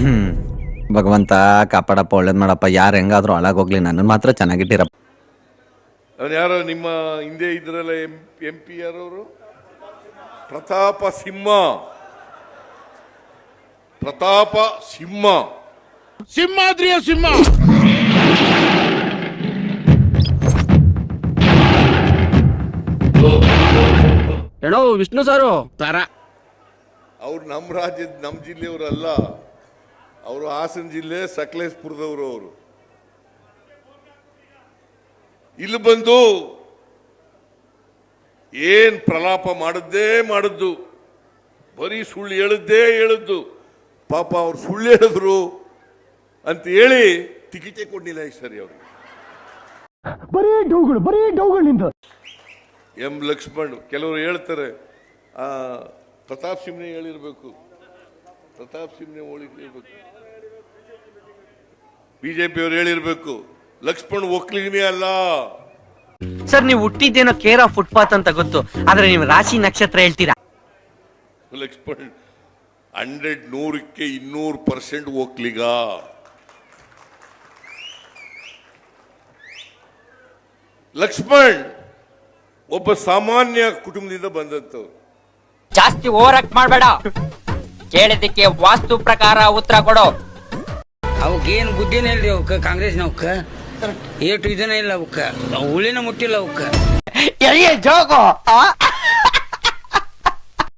ಹ್ಮ್ ಭಗವಂತ ಕಾಪಾಡಪ್ಪ ಒಳ್ಳೇದ್ ಮಾಡಪ್ಪ. ಯಾರು ಹೆಂಗಾದ್ರೂ ಹಾಳಾಗೋಗ್ಲಿ ನನ್ನ ಮಾತ್ರ ಚೆನ್ನಾಗಿಟ್ಟಿರಪ್ಪ. ಯಾರು ಯಾರೋ? ನಿಮ್ಮ ಹಿಂದೆ ಇದ್ರಲ್ಲ ಎಂ ಎಂ ಪಿ ಯಾರವರು ಪ್ರತಾಪ ಸಿಂಹ. ಪ್ರತಾಪ ಸಿಂಹ. ಸಿಂಹಾದ್ರಿಯ ಸಿಂಹ. ಏನೋ ವಿಷ್ಣು ಸಾರು. ತರ. ಅವ್ರು ನಮ್ಮ ರಾಜ್ಯದ ನಮ್ಮ ಜಿಲ್ಲೆಯವರಲ್ಲ. ಅವರು ಹಾಸನ ಜಿಲ್ಲೆ ಸಕಲೇಶ್ಪುರದವರು ಅವರು. ಇಲ್ಲಿ ಬಂದು ಏನ್ ಪ್ರಲಾಪ ಮಾಡದ್ದೇ ಮಾಡದ್ದು. ಬರೀ ಸುಳ್ಳು ಹೇಳದ್ದೇ ಹೇಳದ್ದು. ಪಾಪ ಅವ್ರು ಸುಳ್ಳು ಹೇಳಿದ್ರು ಅಂತ ಹೇಳಿ ಟಿಕೆಟೇ ಕೊಡ್ಲಿಲ್ಲ ಈ ಸರಿ ಅವ್ರಿಗೆ. ಬರೀ ಡೌಗಳು ಬರೀ ಡೌಗಳಿಂದ ಎಂ ಲಕ್ಷ್ಮಣ್ ಕೆಲವರು ಹೇಳ್ತಾರೆ ಆ ಪ್ರತಾಪ್ ಸಿಂಹ ಹೇಳಿರ್ಬೇಕು. ಪ್ರತಾಪ್ ಸಿಂಹನೆ ಹೇಳಿರ್ಬೇಕು ಬಿಜೆಪಿ ಅವರು ಹೇಳಿರ್ಬೇಕು ಲಕ್ಷ್ಮಣ್ ಒಕ್ಕಲಿಗನೇ ಅಲ್ಲ. ಸರ್ ನೀವು ಹುಟ್ಟಿದ್ದೇನೋ ಕೇರ್ ಆಫ್ ಫುಟ್ಪಾತ್ ಅಂತ ಗೊತ್ತು ಆದ್ರೆ ನೀವು ರಾಶಿ ನಕ್ಷತ್ರ ಹೇಳ್ತೀರಾ? ಲಕ್ಷ್ಮಣ್ ಹಂಡ್ರೆಡ್ ನೂರಕ್ಕೆ ಇನ್ನೂರ್ ಪರ್ಸೆಂಟ್ ಒಕ್ಲಿಗ. ಲಕ್ಷ್ಮಣ್ ಒಬ್ಬ ಸಾಮಾನ್ಯ ಕುಟುಂಬದಿಂದ ಬಂದಂತವ್ರು ಜಾಸ್ತಿ ಓವರ್ ಆಕ್ಟ್ ಮಾಡಬೇಡ. ಕೇಳಿದ್ದಕ್ಕೆ ವಾಸ್ತು ಪ್ರಕಾರ ಉತ್ತರ ಕೊಡು. ಅವಕ್ಕೇನು ಬುದ್ಧಿನೇ ಇಲ್ರಿ ಅವಕ್ಕ ಕಾಂಗ್ರೆಸ್ನವಕ್ಕ ಏಟು ಇದನ್ನ ಇಲ್ಲ ಅವಕ್ಕ. ಹುಳಿನ ಮುಟ್ಟಿಲ್ಲ ಅವಕ್ಕ. ಜೋಗು